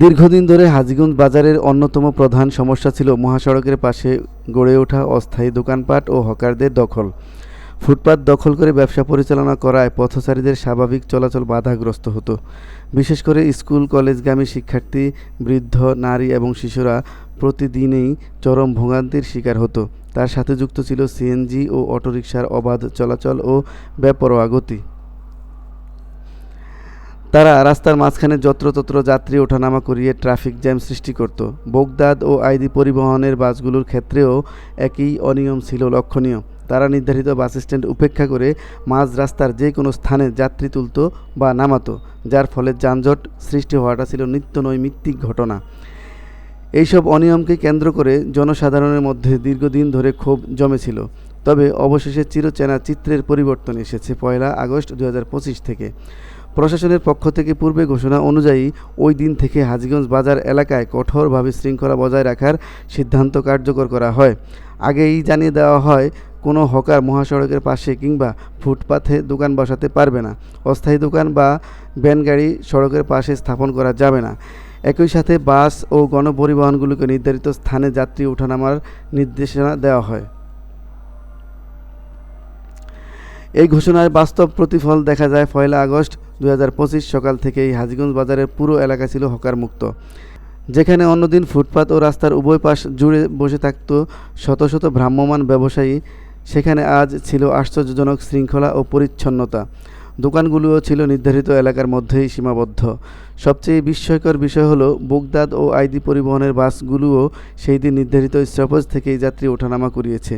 দীর্ঘদিন ধরে হাজীগঞ্জ বাজারের অন্যতম প্রধান সমস্যা ছিল মহাসড়কের পাশে গড়ে ওঠা অস্থায়ী দোকানপাট ও হকারদের দখল। ফুটপাত দখল করে ব্যবসা পরিচালনা করায় পথচারীদের স্বাভাবিক চলাচল বাধাগ্রস্ত হতো। বিশেষ করে স্কুল, কলেজগামী শিক্ষার্থী, বৃদ্ধ, নারী এবং শিশুরা প্রতিদিনেই চরম ভোগান্তির শিকার হতো। তার সাথে যুক্ত ছিল সিএনজি ও অটোরিকশার অবাধ চলাচল ও বেপরোয়া গতি। তারা রাস্তার মাঝখানে যত্রতত্র যাত্রী ওঠানামা করিয়ে ট্রাফিক জ্যাম সৃষ্টি করত। বোগদাদ ও আইদি পরিবহনের বাসগুলোর ক্ষেত্রেও একই অনিয়ম ছিল লক্ষণীয়। তারা নির্ধারিত বাস স্ট্যান্ড উপেক্ষা করে মাঝ রাস্তার যে কোনো স্থানে যাত্রী তুলত বা নামাতো, যার ফলে যানজট সৃষ্টি হওয়াটা ছিল নিত্য নৈমিত্তিক ঘটনা। এইসব অনিয়মকে কেন্দ্র করে জনসাধারণের মধ্যে দীর্ঘদিন ধরে ক্ষোভ জমেছিল। তবে অবশেষে চিরচেনা চিত্রের পরিবর্তন এসেছে পয়লা আগস্ট দু হাজার পঁচিশ থেকে। প্রশাসনের পক্ষ থেকে পূর্বে ঘোষণা অনুযায়ী ওই দিন থেকে হাজীগঞ্জ বাজার এলাকায় কঠোরভাবে শৃঙ্খলা বজায় রাখার সিদ্ধান্ত কার্যকর করা হয়। আগেই জানিয়ে দেওয়া হয়, কোনো হকার মহাসড়কের পাশে কিংবা ফুটপাথে দোকান বসাতে পারবে না। অস্থায়ী দোকান বা ভ্যান গাড়ি সড়কের পাশে স্থাপন করা যাবে না। একই সাথে বাস ও গণপরিবহনগুলোকে নির্ধারিত স্থানে যাত্রী ওঠানামার নির্দেশনা দেওয়া হয়। এই ঘোষণার বাস্তব প্রতিফল দেখা যায় পয়লা আগস্ট দু হাজার পঁচিশ সকাল থেকেই হাজীগঞ্জ বাজারের পুরো এলাকা ছিল হকার মুক্ত যেখানে অন্যদিন ফুটপাত ও রাস্তার উভয় পাশ জুড়ে বসে থাকত শত শত ভ্রাম্যমাণ ব্যবসায়ী। সেখানে আজ ছিল আশ্চর্যজনক শৃঙ্খলা ও পরিচ্ছন্নতা। দোকানগুলোও ছিল নির্ধারিত এলাকার মধ্যেই সীমাবদ্ধ। সবচেয়ে বিস্ময়কর বিষয় হলো, বোগদাদ ও আইডি পরিবহনের বাসগুলোও সেই দিন নির্ধারিত স্টপেজ থেকেই যাত্রী ওঠানামা করিয়েছে।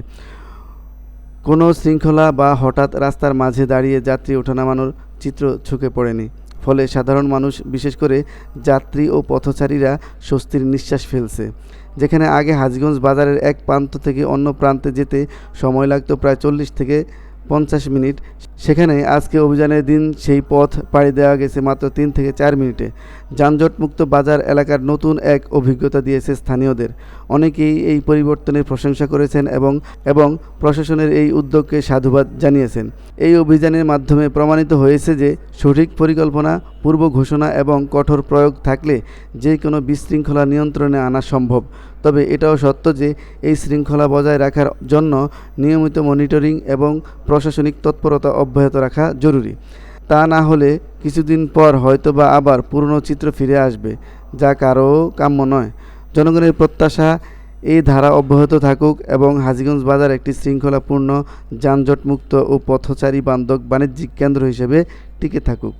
কোনো শৃঙ্খলা বা হঠাৎ রাস্তার মাঝে দাঁড়িয়ে যাত্রী ওঠানামানোর চিত্র ছুঁকে পড়েনি। ফলে সাধারণ মানুষ, বিশেষ করে যাত্রী ও পথচারীরা স্বস্তির নিঃশ্বাস ফেলছে। যেখানে আগে হাজগঞ্জ বাজারের এক প্রান্ত থেকে অন্য প্রান্তে যেতে সময় লাগতো প্রায় চল্লিশ থেকে পঞ্চাশ মিনিট। সেখানে আজকে অভিযানের দিন সেই পথ পাড়ি দেওয়া গেছে মাত্র তিন থেকে চার মিনিটে। যানজটমুক্ত বাজার এলাকার নতুন এক অভিজ্ঞতা দিয়েছে স্থানীয়দের। অনেকেই এই পরিবর্তনের প্রশংসা করেছেন এবং এবং প্রশাসনের এই উদ্যোগকে সাধুবাদ জানিয়েছেন। এই অভিযানের মাধ্যমে প্রমাণিত হয়েছে যে সঠিক পরিকল্পনা, পূর্ব ঘোষণা এবং কঠোর প্রয়োগ থাকলে যে কোনো বিশৃঙ্খলা নিয়ন্ত্রণে আনা সম্ভব। তবে এটাও সত্য যে এই শৃঙ্খলা বজায় রাখার জন্য নিয়মিত মনিটরিং এবং প্রশাসনিক তৎপরতা অব্যাহত রাখা জরুরি। তা না হলে কিছুদিন পর হয়তো বা আবার পুরনো চিত্র ফিরে আসবে, যা কারও কাম্য নয়। জনগণের প্রত্যাশা এই ধারা অব্যাহত থাকুক এবং হাজিগঞ্জ বাজার একটি শৃঙ্খলাপূর্ণ যানজটমুক্ত ও পথচারী বান্ধব বাণিজ্যিক কেন্দ্র হিসেবে টিকে থাকুক।